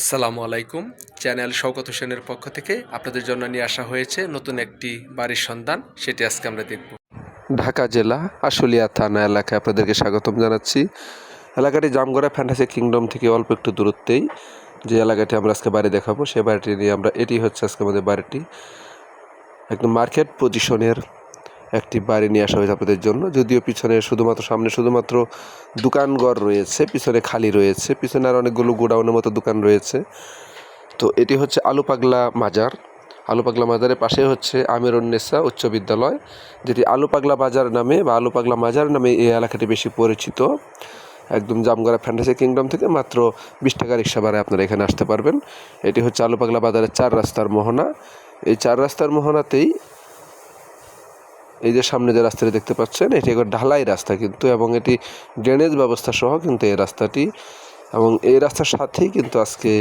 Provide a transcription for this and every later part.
আসসালামু আলাইকুম। চ্যানেল শওকত হোসেনের পক্ষ থেকে আপনাদের জন্য নিয়ে আসা হয়েছে নতুন একটি বাড়ির সন্ধান। সেটি আজকে আমরা দেখব। ঢাকা জেলা, আশুলিয়া থানা এলাকায় আপনাদেরকে স্বাগতম জানাচ্ছি। এলাকাটি জামগড়া ফ্যান্টাসি কিংডম থেকে অল্প একটু দূরত্বেই যে এলাকাটি আমরা আজকে বাড়ি দেখাবো, সে বাড়িটি নিয়ে আমরা, এটি হচ্ছে আজকে আমাদের বাড়িটি। একদম মার্কেট পজিশনের একটি বাড়ি নিয়ে আসা হয়েছে আপনাদের জন্য। যদিও পিছনে শুধুমাত্র, সামনে শুধুমাত্র দোকানঘর রয়েছে, পিছনে খালি রয়েছে, পিছনে আর অনেকগুলো গোডাউনের মতো দোকান রয়েছে। তো এটি হচ্ছে আলু পাগলা মাজার। আলু পাগলা মাজারের পাশে হচ্ছে আমিরুন্নেসা উচ্চ বিদ্যালয়, যেটি আলু পাগলা বাজার নামে বা আলু পাগলা মাজার নামে এই এলাকাটি বেশি পরিচিত। একদম জামগড়া ফ্যান্টাসি কিংডম থেকে মাত্র বিশ টাকা রিক্সা ভাড়ায় আপনারা এখানে আসতে পারবেন। এটি হচ্ছে আলু পাগলা বাজারের চার রাস্তার মোহনা। এই চার রাস্তার মোহনাতেই এই যে সামনে যে রাস্তাটি দেখতে পাচ্ছেন, এটি একবার ঢালাই রাস্তা কিন্তু, এবং এটি ড্রেনেজ ব্যবস্থা সহ কিন্তু এই রাস্তাটি। এবং এই রাস্তার সাথেই কিন্তু আজকে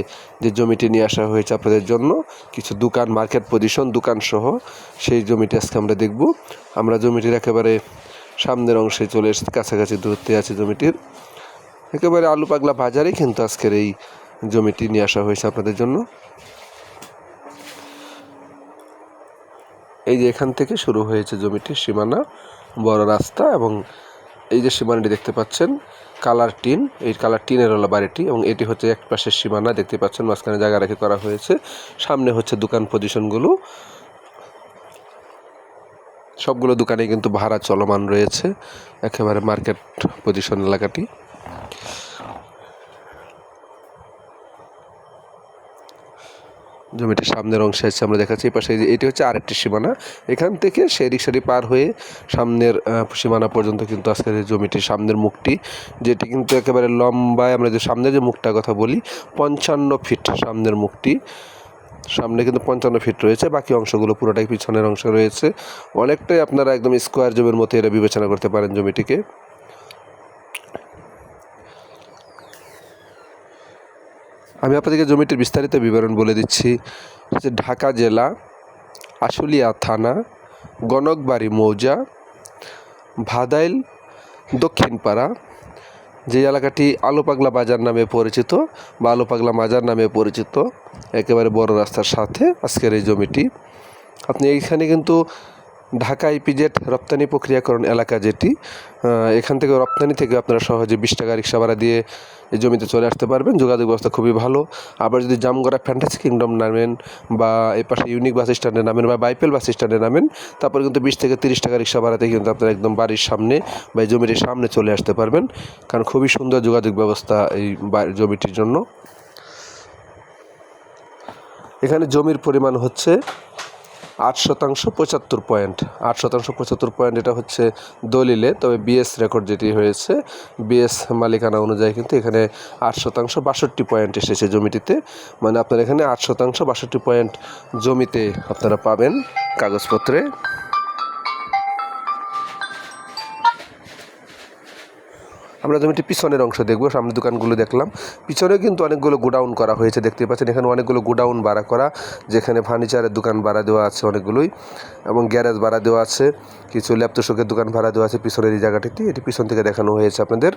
যে জমিটি নিয়ে আসা হয়েছে আপনাদের জন্য, কিছু দোকান মার্কেট পজিশন দোকান সহ, সেই জমিটি আজকে আমরা দেখব। আমরা জমিটির একেবারে সামনের অংশে চলে এসেছি, কাছাকাছি দূরত্বে আছে জমিটির। একেবারে আলু পাগলা বাজারেই কিন্তু আজকের এই জমিটি নিয়ে আসা হয়েছে আপনাদের জন্য। এই যে এখান থেকে শুরু হয়েছে জমিটির সীমানা, বড় রাস্তা এবং এই যে সীমানাটি দেখতে পাচ্ছেন, কালার টিন। এই কালার টিনের হলো বাড়িটি এবং এটি হচ্ছে এক পাশের সীমানা, দেখতে পাচ্ছেন, মাঝখানে জায়গা রেখে করা হয়েছে। সামনে হচ্ছে দোকান পজিশনগুলো। সবগুলো দোকানে কিন্তু ভাড়া চলমান রয়েছে, একেবারে মার্কেট পজিশন এলাকাটি। জমিটির সামনের অংশে আছে আমরা দেখাচ্ছি, এই পাশে এটি হচ্ছে আরেকটি সীমানা। এখান থেকে সেই রিক্সাটি পার হয়ে সামনের সীমানা পর্যন্ত কিন্তু আজকের এই জমিটির সামনের মুখটি, যেটি কিন্তু একেবারে লম্বায় আমরা যে সামনের যে মুখটার কথা বলি, পঞ্চান্ন ফিট সামনের মুখটি। সামনে কিন্তু পঞ্চান্ন ফিট রয়েছে, বাকি অংশগুলো পুরোটাই পিছনের অংশ রয়েছে। অনেকটাই আপনারা একদম স্কোয়ার জমির মতো এটা বিবেচনা করতে পারেন জমিটিকে। আমি আপনাদেরকে জমিটির বিস্তারিত বিবরণ বলে দিচ্ছি। ঢাকা জেলা, আশুলিয়া থানা, গণকবাড়ি মৌজা, ভাদাইল, দক্ষিণপাড়া, যে এলাকাটি আলোপাগলা বাজার নামে পরিচিত, বা আলোপাগলা মাজার নামে পরিচিত, একেবারে বড় রাস্তার সাথে আজকের এই জমিটি। আপনি এইখানে কিন্তু ঢাকা ইপিজেড রপ্তানি প্রক্রিয়াকরণ এলাকা যেটি এখান থেকে রপ্তানি থেকে আপনারা সহজে বিশ টাকা রিক্সা ভাড়া দিয়ে এই জমিতে চলে আসতে পারবেন। যোগাযোগ ব্যবস্থা খুবই ভালো। আবার যদি জামগড়া ফ্যান্টাসি কিংডম নামেন বা এই পাশে ইউনিক বাস স্ট্যান্ডে নামেন বা বাইপেল বাস স্ট্যান্ডে নামেন, তারপর কিন্তু বিশ থেকে তিরিশ টাকা রিক্সা ভাড়াতে কিন্তু আপনারা একদম বাড়ির সামনে বা এই জমিটির সামনে চলে আসতে পারবেন। কারণ খুবই সুন্দর যোগাযোগ ব্যবস্থা এই জমিটির জন্য। এখানে জমির পরিমাণ হচ্ছে আট শতাংশ পঁচাত্তর পয়েন্ট। আট শতাংশ পঁচাত্তর পয়েন্ট এটা হচ্ছে দলিলে, তবে বিএস রেকর্ড যেটি হয়েছে, বিএস মালিকানা অনুযায়ী কিন্তু এখানে আট শতাংশ বাষট্টি পয়েন্ট এসেছে জমিটিতে। মানে আপনার এখানে আট শতাংশ বাষট্টি পয়েন্ট জমিতে আপনারা পাবেন কাগজপত্রে। আমরা জমিটি পিছনের অংশ দেখব সামনে দোকানগুলো দেখলাম। পিছনে কিন্তু অনেকগুলো গোডাউন করা হয়েছে, দেখতে পাচ্ছেন। এখানে অনেকগুলো গোডাউন ভাড়া করা, যেখানে ফার্নিচারের দোকান ভাড়া দেওয়া আছে অনেকগুলোই এবং গ্যারেজ ভাড়া দেওয়া আছে, কিছু ল্যাপটপের দোকান ভাড়া দেওয়া আছে পিছনের এই জায়গাটিতে। এটি পিছন থেকে দেখানো হয়েছে আপনাদের।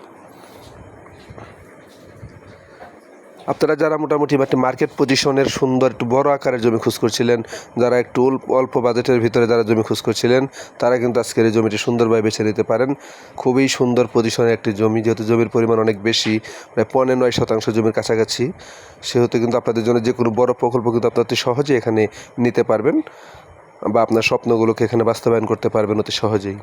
আপনারা যারা মোটামুটি একটি মার্কেট পজিশনের সুন্দর একটু বড় আকারের জমি খোঁজ করছিলেন, যারা একটু অল্প বাজেটের ভিতরে যারা জমি খোঁজ করছিলেন, তারা কিন্তু আজকের এই জমিটি সুন্দরভাবে বেছে নিতে পারেন। খুবই সুন্দর পজিশনের একটি জমি, যেহেতু জমির পরিমাণ অনেক বেশি, প্রায় পনেরো নয় শতাংশ জমির কাছাকাছি, সেহেতু কিন্তু আপনাদের জন্য যে কোনো বড় প্রকল্প কিন্তু আপনারা অতি সহজে এখানে নিতে পারবেন বা আপনার স্বপ্নগুলোকে এখানে বাস্তবায়ন করতে পারবেন অতি সহজেই।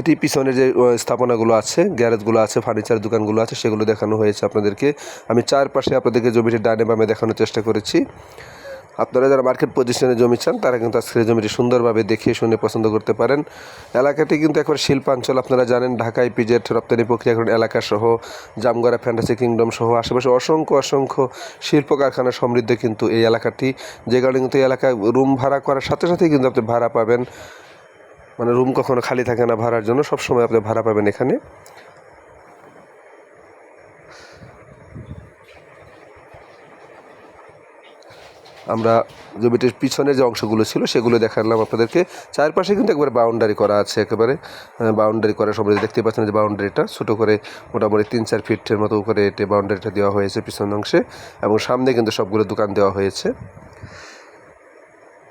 এটি পিছনে যে স্থাপনাগুলো আছে, গ্যারেজগুলো আছে ফার্নিচার দোকানগুলো আছে, সেগুলো দেখানো হয়েছে আপনাদেরকে। আমি চারপাশে আপনাদেরকে জমিটি ডানে বামে দেখানোর চেষ্টা করেছি। আপনারা যারা মার্কেট পজিশনে জমি চান, তারা কিন্তু আজকের জমিটি সুন্দরভাবে দেখে শুনে পছন্দ করতে পারেন। এলাকাটি কিন্তু একবার শিল্পাঞ্চল, আপনারা জানেন ঢাকায় পিজেট রপ্তানি প্রক্রিয়াকরণ এলাকা সহ জামগড়া, ফ্যান্টাসি কিংডম সহ আশেপাশে অসংখ্য অসংখ্য শিল্প কারখানা সমৃদ্ধ কিন্তু এই এলাকাটি। যে কারণে কিন্তু এই এলাকায় রুম ভাড়া করার সাথে সাথেই কিন্তু আপনি ভাড়া পাবেন। মানে রুম কখনো খালি থাকে না ভাড়ার জন্য, সব সময় আপনি ভাড়া পাবেন এখানে। আমরা জমিটির পিছনে যে অংশগুলো ছিল, সেগুলো দেখালাম আপনাদেরকে। চারপাশে কিন্তু একবারে বাউন্ডারি করা আছে একেবারে। বাউন্ডারি করার সময় দেখতে পাচ্ছেন যে বাউন্ডারিটা ছোটো করে মোটামুটি তিন চার ফিটের মতো করে এটি বাউন্ডারিটা দেওয়া হয়েছে পিছন অংশে। এবং সামনে কিন্তু সবগুলো দোকান দেওয়া হয়েছে।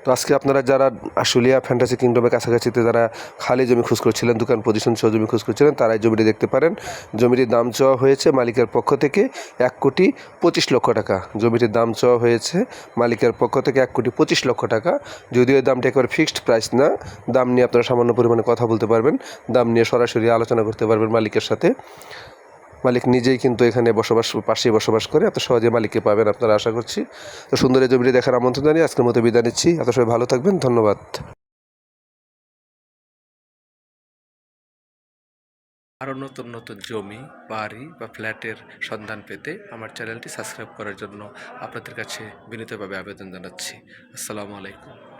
তো আজকে আপনারা যারা আশুলিয়া ফ্যান্টাসি কিংডমের কাছাকাছিতে যারা খালি জমি খোঁজ করছিলেন, দোকান পজিশন সহ জমি খোঁজ করছিলেন তারাই জমিটি দেখতে পারেন। জমিটির দাম চাওয়া হয়েছে মালিকের পক্ষ থেকে এক কোটি পঁচিশ লক্ষ টাকা। জমিটির দাম চাওয়া হয়েছে মালিকের পক্ষ থেকে এক কোটি পঁচিশ লক্ষ টাকা। যদিও দামটা একবার ফিক্সড প্রাইস না, দাম নিয়ে আপনারা সামান্য পরিমাণে কথা বলতে পারবেন। দাম নিয়ে সরাসরি আলোচনা করতে পারবেন মালিকের সাথে। মালিক নিজেই কিন্তু এখানে বসবাস, পাশেই বসবাস করে। এত সহজে মালিককে পাবেন আপনারা, আশা করছি। তো সুন্দর এই জমিটি দেখার আমন্ত্রণ জানিয়ে আজকের মতো বিদায় নিচ্ছি। এত সবাই ভালো থাকবেন। ধন্যবাদ। আরও নতুন নতুন জমি, বাড়ি বা ফ্ল্যাটের সন্ধান পেতে আমার চ্যানেলটি সাবস্ক্রাইব করার জন্য আপনাদের কাছে বিনীতভাবে আবেদন জানাচ্ছি। আসসালামু আলাইকুম।